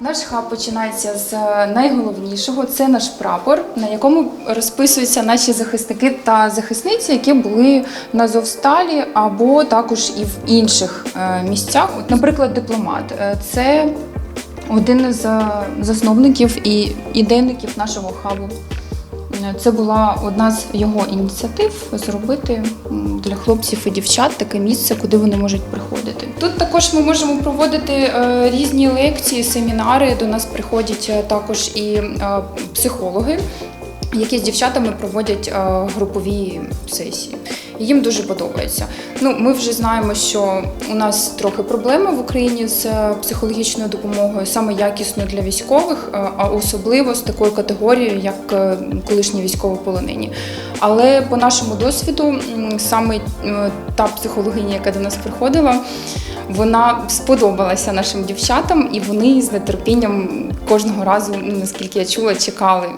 Наш хаб починається з найголовнішого це наш прапор, на якому розписуються наші захисники та захисниці, які були на Зовсталі або також і в інших е, місцях. От, наприклад, дипломат Е, це один з е, засновників і ідейників нашого хабу. Е, Це була одна з його ініціатив зробити для хлопців і дівчат таке місце, куди вони можуть приходити. Також ми можемо проводити е, різні лекції, семінари. До нас приходять е, також і е, психологи, які з дівчатами проводять групові сесії. Їм дуже подобається. Ну, ми вже знаємо, що у нас трохи проблема в Україні з психологічною допомогою, саме якісною для військових, а особливо з такою категорією, як колишні військовополонені. Але по нашому досвіду, саме та психологиня, яка до нас приходила, вона сподобалася нашим дівчатам, і вони з нетерпінням кожного разу, наскільки я чула, чекали.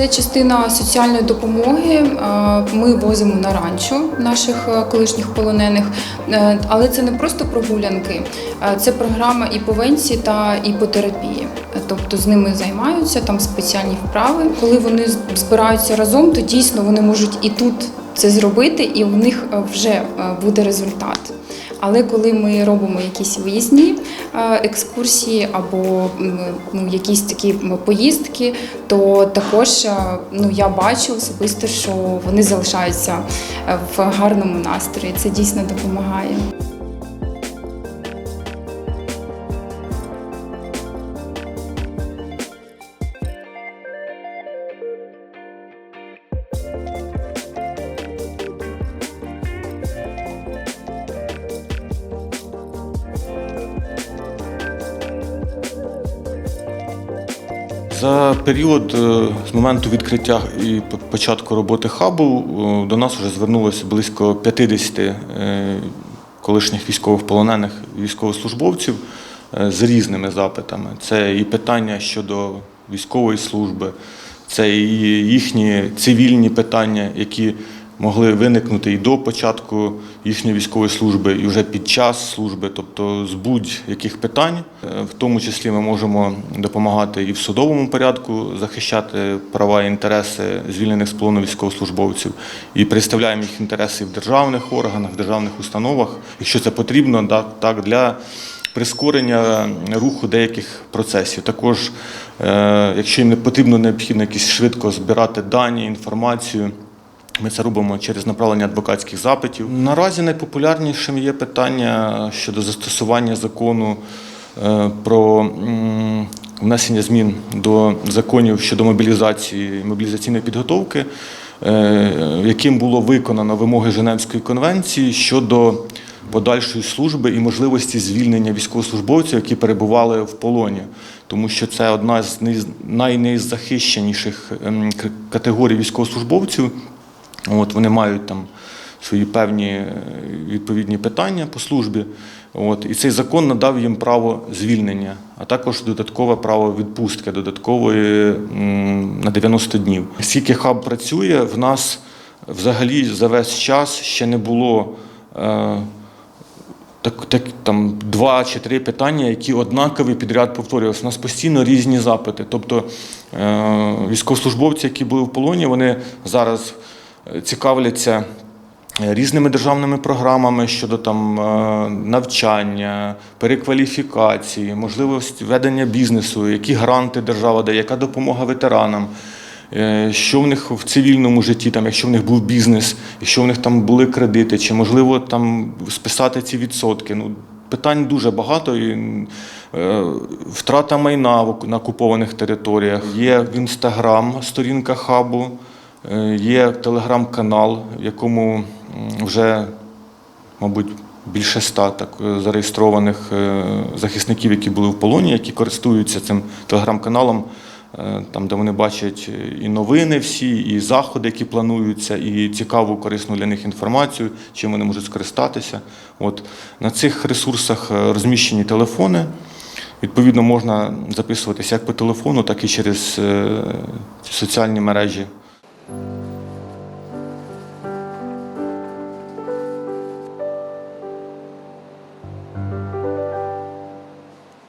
Це частина соціальної допомоги. Е, Ми возимо на ранчо наших е, колишніх полонених, Е, але це не просто прогулянки, це програма іповенції та іпотерапії. Е, Тобто з ними займаються там спеціальні вправи. Коли вони збираються разом, то дійсно вони можуть і тут це зробити, і в них вже буде результат. Але коли ми робимо якісь виїзні е, екскурсії або ну, якісь такі поїздки, то також е, ну, я бачу особисто, що вони залишаються е, в гарному настрої. Це дійсно допомагає. За період е, з моменту відкриття і по- початку роботи хабу е, до нас вже звернулося близько 50 е, колишніх військовополонених військовослужбовців з різними запитами. Це і питання щодо військової служби, це і їхні цивільні питання, які могли виникнути і до початку їхньої військової служби, і вже під час служби, тобто з будь-яких питань. Е, В тому числі ми можемо допомагати і в судовому порядку захищати права і інтереси звільнених з полону військовослужбовців, і представляємо їх інтереси в державних органах, в державних установах, якщо це потрібно, так для прискорення руху деяких процесів. Також, е, якщо їм потрібно необхідно якісь швидко збирати дані, інформацію. Ми це робимо через направлення адвокатських запитів. Наразі найпопулярнішим є питання щодо застосування закону е, про внесення змін до законів щодо мобілізації мобілізаційної підготовки, е, яким було виконано вимоги Женевської конвенції щодо подальшої служби і можливості звільнення військовослужбовців, які перебували в полоні, тому що це одна з най- найнезахищеніших ем, категорій військовослужбовців. От, вони мають там свої певні е, відповідні питання по службі. От, і цей закон надав їм право звільнення, а також додаткове право відпустки, додаткової на 90 днів. Скільки хаб працює, в нас взагалі за весь час ще не було. Е, так, так, там два чи три питання, які однакові підряд повторювалися. У нас постійно різні запити. Тобто е, військовослужбовці, які були в полоні, вони зараз цікавляться е, різними державними програмами щодо там е, навчання, перекваліфікації, можливості ведення бізнесу, які гранти держава дає, яка допомога ветеранам. Е, Що в них в цивільному житті, там, якщо в них був бізнес, якщо в них там були кредити, чи можливо там списати ці відсотки. Ну, питань дуже багато. І, е, втрата майна на окупованих територіях. Є в інстаграм сторінка хабу, є телеграм-канал, в якому вже, мабуть, більше ста так е, зареєстрованих е, захисників, які були в полоні, які користуються цим телеграм-каналом е, там, де вони бачать і новини всі, і заходи, які плануються, і цікаву, корисну для них інформацію, чим вони можуть скористатися. От. На цих ресурсах е, розміщені телефони. Відповідно, можна записуватися як по телефону, так і через е, соціальні мережі